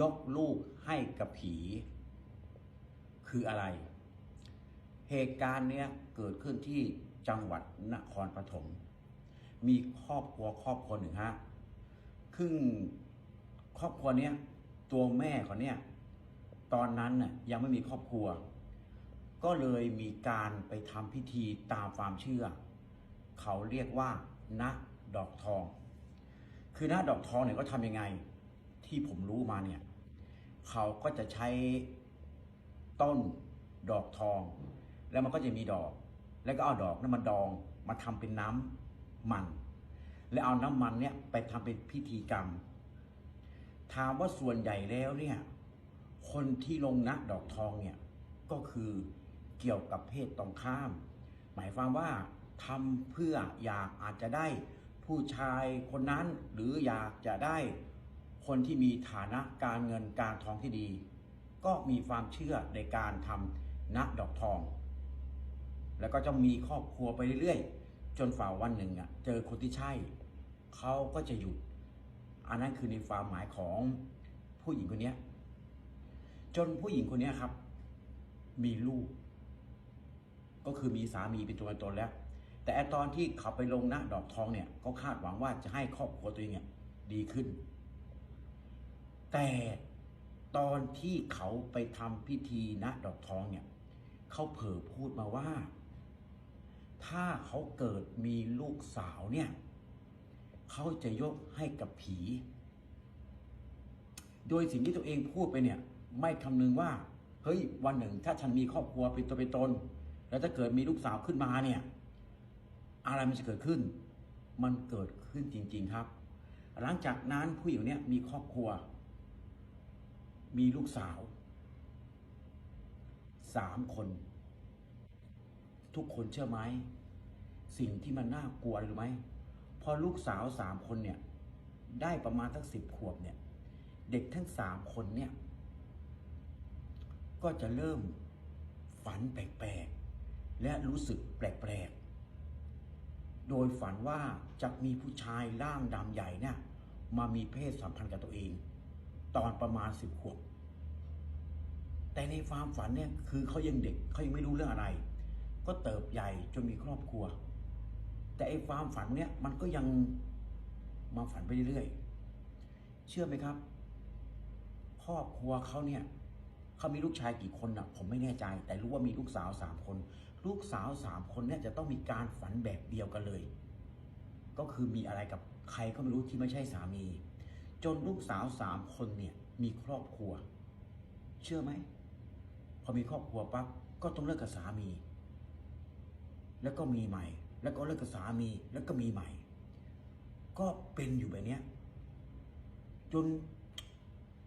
ยกลูกให้กับผี คืออะไร เหตุการณ์เนี้ยเกิดขึ้นที่จังหวัดนครปฐมมีครอบครัวครอบครัวหนึ่งฮะซึ่งครอบครัวเนี้ยตัวแม่เขาเนี่ยตอนนั้นน่ะยังไม่มีครอบครัว ก็เลยมีการไปทำพิธีตามความเชื่อ เขาเรียกว่าณดอกทอง คือณดอกทองเนี่ยก็ทำยังไง ที่ผมรู้มาเนี่ยเขาก็จะใช้ต้นดอกทอง แล้วมันก็จะมีดอก แล้วก็เอาดอกนั้นมาดองมาทำเป็นน้ำมัน แล้วเอาน้ำมันเนี่ยไปทำเป็นพิธีกรรม ถามว่าส่วนใหญ่แล้วเนี่ยคนที่ลงนะดอกทองเนี่ยก็คือเกี่ยวกับเพศตรงข้าม หมายความว่าทำเพื่ออยากอาจจะได้ผู้ชายคนนั้นหรืออยากจะได้ คนที่มีฐานะการเงินการทองที่ดี ก็มีความเชื่อในการทำณดอกทอง แล้วก็จะมีครอบครัวไปเรื่อยๆ จนฝ่าวันหนึ่งอะเจอคนที่ใช่ เขาก็จะหยุด อันนั้นคือในความหมายของผู้หญิงคนนี้จนผู้หญิงคนนี้ครับ มีลูก ก็คือมีสามีเป็นตัวตนแล้ว แต่ตอนที่เขาไปลงหน้าดอกทองเนี่ยก็คาดหวังว่าจะให้ครอบครัวตัวเองเนี่ยดีขึ้น แต่ตอนที่เขาไปทำพิธีณดอกทองเนี่ยเขาเผอพูดมาว่า ถ้าเขาเกิดมีลูกสาวเนี่ยเขาจะยกให้กับผี โดยสิ่งที่ตัวเองพูดไปเนี่ย ไม่คำนึงว่า เฮ้ย วันหนึ่ง ถ้าฉันมีครอบครัวเป็นตัวเป็นตน แล้วถ้าเกิดมีลูกสาวขึ้นมาเนี่ย อะไรมันจะเกิดขึ้น มันเกิดขึ้นจริง ๆครับ หลังจากนั้นผู้หญิงเนี่ยมีครอบครัว มีลูกสาวสามคน ทุกคนเชื่อไหมสิ่งที่มันน่ากลัวเลยรู้ไหมพอลูกสาวสามคนเนี่ย ได้ประมาณทั้งสิบขวบเนี่ย เด็กทั้งสามคนเนี่ย ก็จะเริ่มฝันแปลกๆ และรู้สึกแปลกๆ โดยฝันว่าจะมีผู้ชายร่างดำใหญ่เนี่ยมามีเพศสัมพันธ์กับตัวเอง ตอนประมาณสิบขวบ แต่ในความฝันเนี่ยคือเขายังเด็กเขายังไม่รู้เรื่องอะไร ก็เติบใหญ่จนมีครอบครัว แต่ไอ้ความฝันเนี่ยมันก็ยังมาฝันไปเรื่อยๆ เชื่อไหมครับ ครอบครัวเขาเนี่ยเขามีลูกชายกี่คนนะผมไม่แน่ใจ แต่รู้ว่ามีลูกสาวสามคน ลูกสาวสามคนเนี่ยจะต้องมีการฝันแบบเดียวกันเลย ก็คือมีอะไรกับใครก็ไม่รู้ที่ไม่ใช่สามี จนลูกสาวสามคนเนี่ยมีครอบครัว เชื่อไหมพอมีครอบครัวปั๊บก็ต้องเลิกกับสามี แล้วก็มีใหม่ แล้วก็เลิกกับสามีแล้วก็มีใหม่ ก็เป็นอยู่แบบเนี้ยจน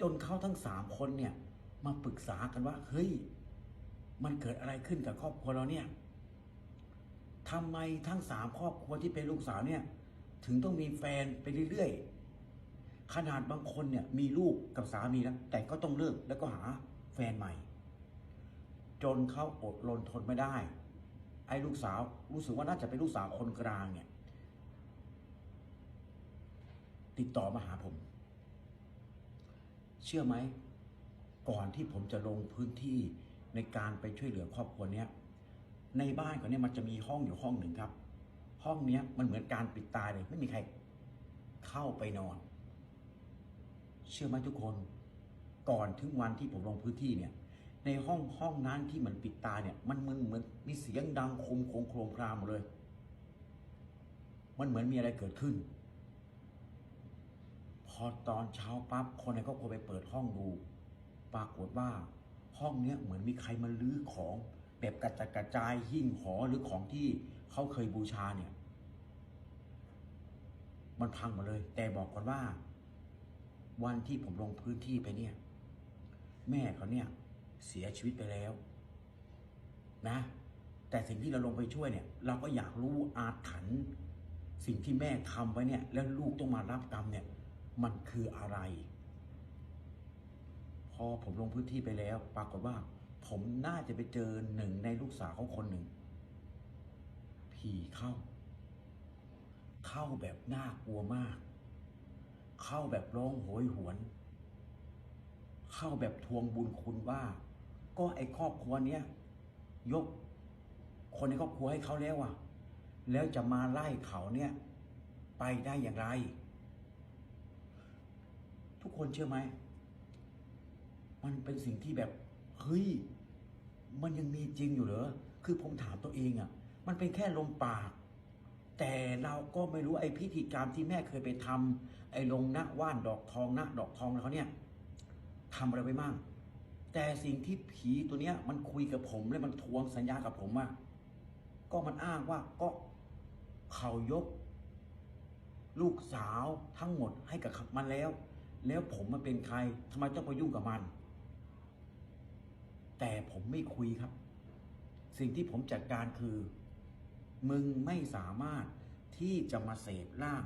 จนเขาทั้งสามคนเนี่ยมาปรึกษากันว่า เฮ้ย มันเกิดอะไรขึ้นกับครอบครัวเราเนี่ยทำไมทั้งสามครอบครัวที่เป็นลูกสาวเนี่ย ถึงต้องมีแฟนไปเรื่อยๆ ขนาดบางคนเนี่ยมีลูกกับสามีแล้วแต่ก็ต้องเลิกแล้วก็หาแฟนใหม่ จนเขาอดรนทนไม่ได้ ไอ้ลูกสาวรู้สึกว่าน่าจะเป็นลูกสาวคนกลางเนี่ย ติดต่อมาหาผม เชื่อไหม ก่อนที่ผมจะลงพื้นที่ในการไปช่วยเหลือครอบครัวเนี้ยในบ้านเขาเนี่ยมันจะมีห้องอยู่ห้องหนึ่งครับ ห้องเนี้ยมันเหมือนการปิดตายเลย ไม่มีใครเข้าไปนอน เชื่อไหมทุกคน ก่อนถึงวันที่ผมลงพื้นที่เนี่ย ในห้องห้องนั้นที่เหมือนปิดตาเนี่ย มันเหมือนเหมือนมีเสียงดังโครมโครมโครมครามเลย มันเหมือนมีอะไรเกิดขึ้น พอตอนเช้าปั๊บคนในครอบครัวไปเปิดห้องดู ปรากฏว่า ห้องเนี้ยเหมือนมีใครมาลื้อของแบบกระจัดกระจายหิ้งหอหรือของที่เขาเคยบูชาเนี่ย มันพังหมดเลย แต่บอกก่อนว่า วันที่ผมลงพื้นที่ไปเนี่ย แม่เขาเนี่ย เสียชีวิตไปแล้ว นะ แต่สิ่งที่เราลงไปช่วยเนี่ย เราก็อยากรู้อาถรรพ์สิ่งที่แม่ทำไว้เนี่ย แล้วลูกต้องมารับกรรมเนี่ย มันคืออะไร พอผมลงพื้นที่ไปแล้ว ปรากฏว่า ผมน่าจะไปเจอหนึ่งในลูกสาวเขาคนหนึ่งผีเข้า เข้าแบบน่ากลัวมาก เข้าแบบร้องโหยหวน เข้าแบบทวงบุญคุณว่า ก็ไอ้ครอบครัวเนี้ยยกคนในครอบครัวให้เขาแล้วอะแล้วจะมาไล่เขาเนี่ย ไปได้อย่างไร ทุกคนเชื่อไหม มันเป็นสิ่งที่แบบเฮ้ยมันยังมีจริงอยู่เหรอ คือผมถามตัวเองอะมันเป็นแค่ลมปาก แต่เราก็ไม่รู้ไอ้พิธีกรรมที่แม่เคยไปทำไอ้ลงหน้าว่านดอกทองหน้าดอกทองแล้วเขาเนี่ยทำอะไรไปบ้าง แต่สิ่งที่ผีตัวเนี้ย มันคุยกับผมและมันทวงสัญญากับผมว่าก็มันอ้างว่าก็เขายก ลูกสาวทั้งหมดให้กับมันแล้ว แล้วผมมันเป็นใครทำไมต้องไปยุ่งกับมัน แต่ผมไม่คุยครับ สิ่งที่ผมจัดการคือ มึงไม่สามารถที่จะมาเสพร่าง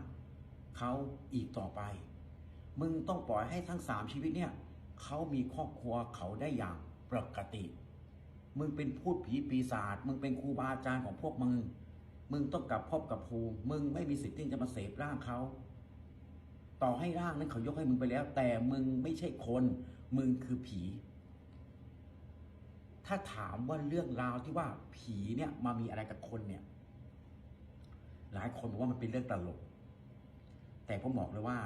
เขาอีกต่อไป มึงต้องปล่อยให้ทั้งสามชีวิตเนี่ยเขามีครอบครัวเขาได้อย่างปกติ มึงเป็นพูดผีปีศาจ มึงเป็นครูบาอาจารย์ของพวกมึง มึงต้องกลับพบกับภูมิ มึงไม่มีสิทธิ์ที่จะมาเสพร่างเขา ต่อให้ร่างนั้นเขายกให้มึงไปแล้ว แต่มึงไม่ใช่คน มึงคือผี ถ้าถามว่าเรื่องราวที่ว่าผีเนี่ยมามีอะไรกับคนเนี่ย หลายคนบอกว่ามันเป็นเรื่องตลก แต่ผมบอกเลยว่า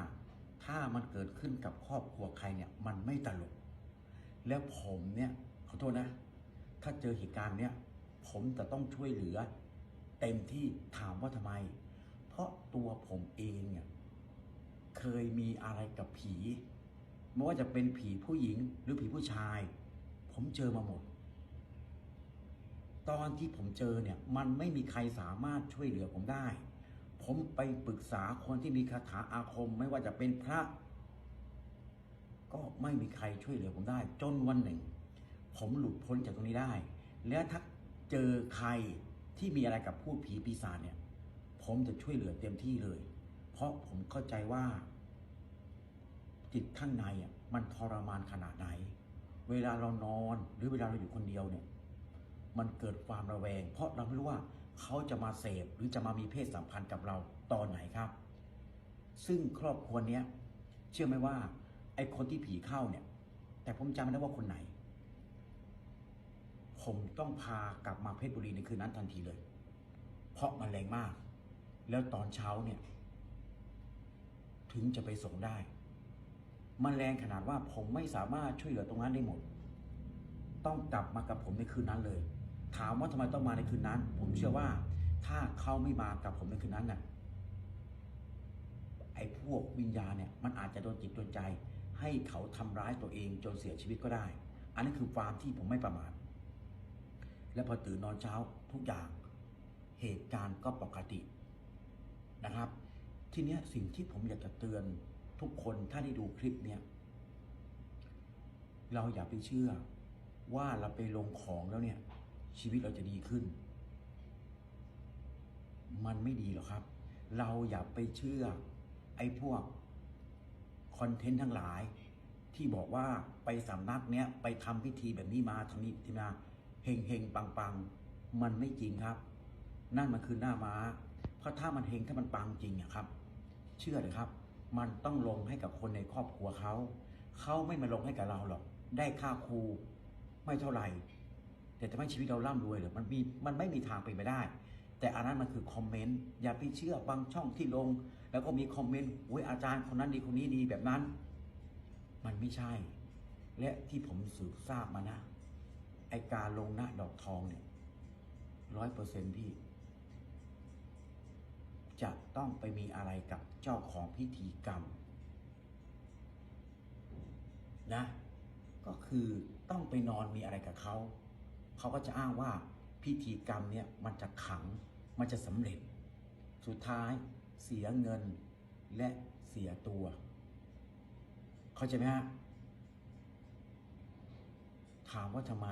ถ้ามันเกิดขึ้นกับครอบครัวใครเนี่ยมันไม่ตลก แล้วผมเนี่ยขอโทษนะ ถ้าเจอเหตุการณ์เนี่ยผมจะต้องช่วยเหลือ เต็มที่ถามว่าทำไม เพราะตัวผมเองเนี่ยเคยมีอะไรกับผี ไม่ว่าจะเป็นผีผู้หญิงหรือผีผู้ชาย ผมเจอมาหมด ตอนที่ผมเจอเนี่ยมันไม่มีใครสามารถช่วยเหลือผมได้ ผมไปปรึกษาคนที่มีคาถาอาคมไม่ว่าจะเป็นพระ ก็ไม่มีใครช่วยเหลือผมได้ จนวันหนึ่ง ผมหลุดพ้นจากตรงนี้ได้ แล้วถ้าเจอใครที่มีอะไรกับพูดผีปีศาจเนี่ย ผมจะช่วยเหลือเต็มที่เลย เพราะผมเข้าใจว่า จิตข้างในอะมันทรมานขนาดไหน เวลาเรานอนหรือเวลาเราอยู่คนเดียวเนี่ย มันเกิดความระแวง เพราะเราไม่รู้ว่าเขาจะมาเสพหรือจะมามีเพศสัมพันธ์กับเราตอนไหนครับ ซึ่งครอบครัวเนี้ยเชื่อไหมว่าไอ้คนที่ผีเข้าเนี่ย แต่ผมจำไม่ได้ว่าคนไหน ผมต้องพากลับมาเพชรบุรีในคืนนั้นทันทีเลย เพราะมันแรงมาก แล้วตอนเช้าเนี่ย ถึงจะไปส่งได้ มันแรงขนาดว่าผมไม่สามารถช่วยเหลือตรงนั้นได้หมด ต้องกลับมากับผมในคืนนั้นเลย ถามว่าทำไมต้องมาในคืนนั้น ผมเชื่อว่า ถ้าเขาไม่มากับผมในคืนนั้นน่ะไอ้พวกวิญญาณเนี่ยมันอาจจะโดนจิตโดนใจ ให้เขาทำร้ายตัวเองจนเสียชีวิตก็ได้ อันนี้คือความที่ผมไม่ประมาทและพอตื่นนอนเช้าทุกอย่างเหตุการณ์ก็ปกตินะครับ ทีนี้สิ่งที่ผมอยากจะเตือนทุกคนถ้าได้ดูคลิปเนี่ย เราอย่าไปเชื่อว่าเราไปลงของแล้วเนี่ย ชีวิตเราจะดีขึ้น มันไม่ดีหรอกครับ เราอย่าไปเชื่อไอ้พวกคอนเทนต์ทั้งหลาย ที่บอกว่าไปสำนักเนี้ยไปทำพิธีแบบนี้มาทำนี้ที่มาเฮงเฮงปังปังมันไม่จริงครับ นั่นมันคือหน้าม้า เพราะถ้ามันเฮงถ้ามันปังจริงอะครับ เชื่อเลยครับ มันต้องลงให้กับคนในครอบครัวเขาเขาไม่มาลงให้กับเราหรอก ได้ค่าครูไม่เท่าไหร่ แต่ทำให้ชีวิตเราร่ำรวยหรือมันมีมันไม่มีทางเป็นไปได้ แต่อันนั้นมันคือคอมเมนต์อย่าไปเชื่อบางช่องที่ลง แล้วก็มีคอมเมนต์โอ้ยอาจารย์คนนั้นดีคนนี้ดีแบบนั้น มันไม่ใช่ และที่ผมสืบทราบมานะไอการลงหน้าดอกทองเนี่ยร้อยเปอร์เซ็นต์พี่ จะต้องไปมีอะไรกับเจ้าของพิธีกรรมนะ ก็คือต้องไปนอนมีอะไรกับเขา เขาก็จะอ้างว่าพิธีกรรมเนี่ยมันจะขังมันจะสำเร็จ สุดท้ายเสียเงินและเสียตัว เข้าใจไหมฮะถามว่าทำไม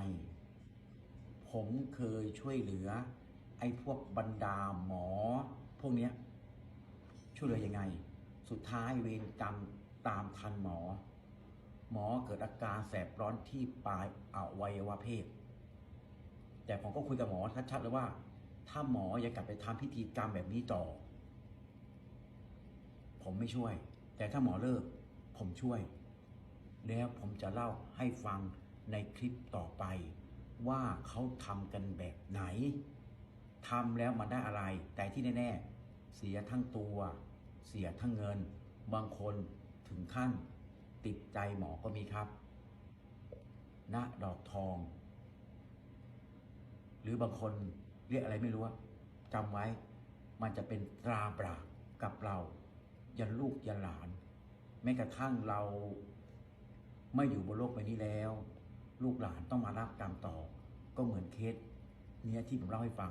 ผมเคยช่วยเหลือ ไอ้พวกบรรดาหมอ พวกเนี้ยช่วยเหลือยังไง สุดท้ายเวรกรรมตามทันหมอ หมอเกิดอาการแสบร้อนที่ปลายอวัยวะเพศ แต่ผมก็คุยกับหมอชัดๆเลยว่า ถ้าหมอยังกลับไปทำพิธีกรรมแบบนี้ต่อ ผมไม่ช่วย แต่ถ้าหมอเลิก ผมช่วย แล้วผมจะเล่าให้ฟังในคลิปต่อไป ว่าเขาทำกันแบบไหนทำแล้วมันได้อะไร แต่ที่แน่ๆเสียทั้งตัว เสียทั้งเงิน บางคนถึงขั้นติดใจหมอก็มีครับณดอกทอง หรือบางคนเรียกอะไรไม่รู้อะจำไว้ มันจะเป็นตราบาปกับเรายันลูกยันหลาน แม้กระทั่งเราไม่อยู่บนโลกใบนี้แล้ว ลูกหลานต้องมารับกรรมต่อ ก็เหมือนเคสเนี้ยที่ผมเล่าให้ฟัง